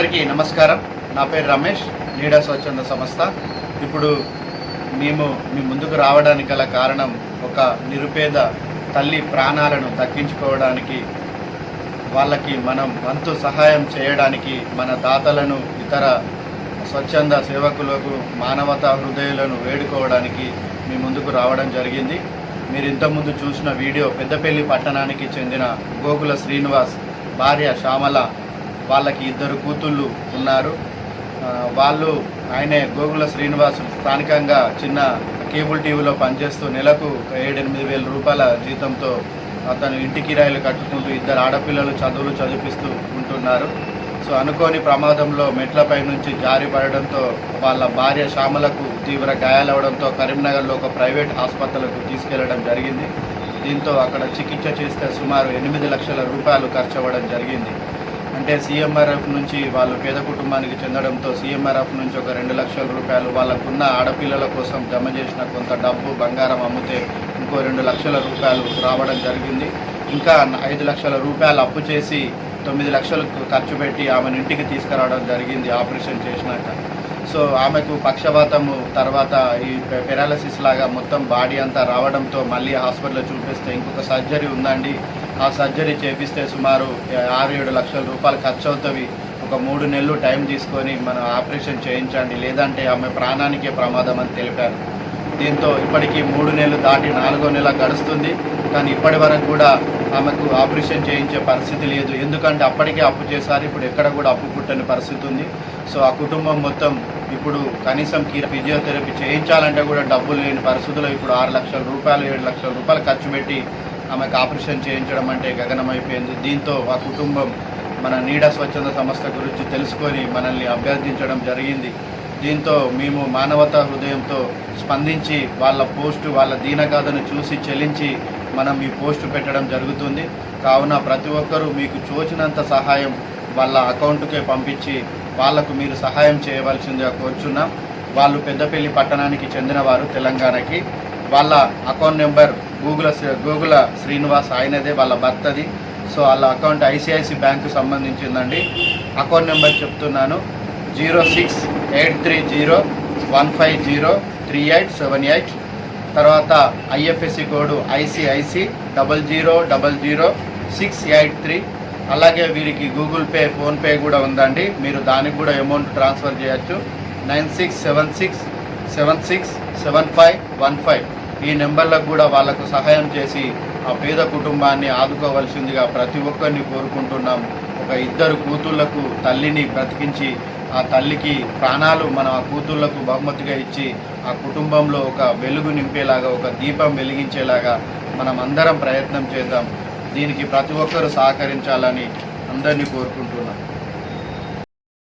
అందరికీ నమస్కారం. నా పేరు రమేష్ నీడా స్వచ్ఛంద సంస్థ. ఇప్పుడు మేము మీ ముందుకు రావడానికి గల కారణం ఒక నిరుపేద తల్లి ప్రాణాలను దక్కించుకోవడానికి వాళ్ళకి మనం వంతు సహాయం చేయడానికి మన దాతలను ఇతర స్వచ్ఛంద సేవకులకు మానవతా హృదయాలను వేడుకోవడానికి మీ ముందుకు రావడం జరిగింది. మీరు ఇంతకుముందు చూసిన వీడియో పెద్దపల్లి పట్టణానికి చెందిన గోకుల శ్రీనివాస్ భార్య శ్యామల వాళ్ళకి ఇద్దరు కూతుళ్ళు ఉన్నారు. వాళ్ళు ఆయనే గోగుల శ్రీనివాస్ స్థానికంగా చిన్న కేబుల్ టీవీలో పనిచేస్తూ నెలకు ఏడెనిమిది వేల రూపాయల జీతంతో అతను ఇంటి కిరాయిలు కట్టుకుంటూ ఇద్దరు ఆడపిల్లలు చదువులు చదివిస్తూ ఉంటున్నారు. సో అనుకోని ప్రమాదంలో మెట్లపై నుంచి జారి పడడంతో వాళ్ళ భార్య శ్యామలకు తీవ్ర గాయాలవడంతో కరీంనగర్లో ఒక ప్రైవేట్ ఆసుపత్రులకు తీసుకెళ్ళడం జరిగింది. దీంతో అక్కడ చికిత్స చేస్తే సుమారు ఎనిమిది లక్షల రూపాయలు ఖర్చు అవ్వడం జరిగింది. అంటే సీఎంఆర్ఎఫ్ నుంచి వాళ్ళు పేద కుటుంబానికి చెందడంతో సీఎంఆర్ఎఫ్ నుంచి ఒక రెండు లక్షల రూపాయలు వాళ్ళకున్న ఆడపిల్లల కోసం జమ చేసిన కొంత డబ్బు బంగారం అమ్మితే ఇంకో రెండు లక్షల రూపాయలు రావడం జరిగింది. ఇంకా ఐదు లక్షల రూపాయలు అప్పు చేసి తొమ్మిది లక్షలు ఖర్చు పెట్టి ఆమెను ఇంటికి తీసుకురావడం జరిగింది ఆపరేషన్ చేసినాక. సో ఆమెకు పక్షవాతము తర్వాత ఈ పెరాలసిస్ లాగా మొత్తం బాడీ అంతా రావడంతో మళ్ళీ హాస్పిటల్లో చూపిస్తే ఇంకొక సర్జరీ ఉందండి. ఆ సర్జరీ చేపిస్తే సుమారు ఆరు ఏడు లక్షల రూపాయలు ఖర్చు అవుతుంది ఒక మూడు నెలలు టైం తీసుకొని మనం ఆపరేషన్ చేయించండి. లేదంటే ఆమె ప్రాణానికే ప్రమాదం అని తెలిపారు. దీంతో ఇప్పటికీ మూడు నెలలు దాటి నాలుగో నెల గడుస్తుంది. కానీ ఇప్పటి వరకు కూడా ఆమెకు ఆపరేషన్ చేయించే పరిస్థితి లేదు. ఎందుకంటే అప్పటికే అప్పు చేశారు. ఇప్పుడు ఎక్కడ కూడా అప్పు పుట్టని పరిస్థితి ఉంది. సో ఆ కుటుంబం మొత్తం ఇప్పుడు కనీసం కీ ఫిజియోథెరపీ చేయించాలంటే కూడా డబ్బులు లేని పరిస్థితుల్లో ఇప్పుడు ఆరు లక్షల రూపాయలు ఏడు లక్షల రూపాయలు ఖర్చు పెట్టి ఆమెకు ఆపరేషన్ చేయించడం అంటే గగనమైపోయింది. దీంతో ఆ కుటుంబం మన నీడ స్వచ్ఛంద సంస్థ గురించి తెలుసుకొని మనల్ని అభ్యర్థించడం జరిగింది. దీంతో మేము మానవతా హృదయంతో స్పందించి వాళ్ళ పోస్టు వాళ్ళ దీనగాథను చూసి చెల్లించి మనం ఈ పోస్టు పెట్టడం జరుగుతుంది. కావున ప్రతి ఒక్కరూ మీకు చోచినంత సహాయం వాళ్ళ అకౌంట్కే పంపించి వాళ్ళకు మీరు సహాయం చేయవలసిందిగా కోరుచున్నాం. వాళ్ళు పెద్దపల్లి పట్టణానికి చెందినవారు తెలంగాణకి. వాళ్ళ అకౌంట్ నెంబర్ గూగుల్ గూగుల శ్రీనివాస్ ఆయనదే వాళ్ళ భర్తది. సో వాళ్ళ అకౌంట్ ఐసిఐసి బ్యాంకు సంబంధించిందండి. అకౌంట్ నెంబర్ చెప్తున్నాను. Zero six eight three zero one five zero three eight seven eight. తర్వాత IFSC code ICICI double zero double zero six eight three. అలాగే వీరికి గూగుల్ పే ఫోన్పే కూడా ఉందండి. మీరు దానికి కూడా అమౌంట్ ట్రాన్స్ఫర్ చేయొచ్చు. Nine six seven six seven six seven five one five. ఈ నెంబర్లకు కూడా వాళ్ళకు సహాయం చేసి ఆ పేద కుటుంబాన్ని ఆదుకోవలసిందిగా ప్రతి ఒక్కరిని కోరుకుంటున్నాం. ఒక ఇద్దరు కూతుళ్ళకు తల్లిని బ్రతికించి ఆ తల్లికి ప్రాణాలు మనం ఆ కూతుళ్ళకు బహుమతిగా ఇచ్చి ఆ కుటుంబంలో ఒక వెలుగు నింపేలాగా ఒక దీపం వెలిగించేలాగా మనం అందరం ప్రయత్నం చేద్దాం. దీనికి ప్రతి ఒక్కరూ సహకరించాలని అందరినీ కోరుకుంటున్నాం.